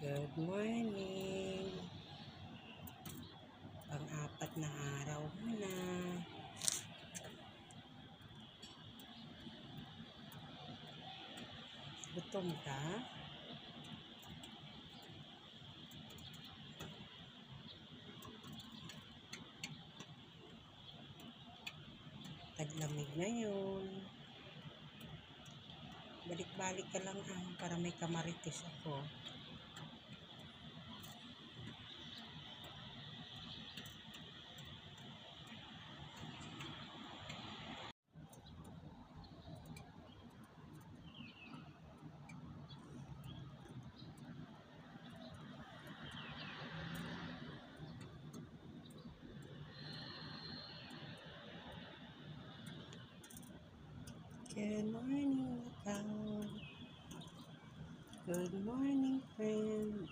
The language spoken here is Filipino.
Good morning. Pang-apat na araw na. Gutom ka? Taglamig ngayon. Balik-balik ka lang ah, para may kamarites ako. Good morning, Macau. Good morning, friend.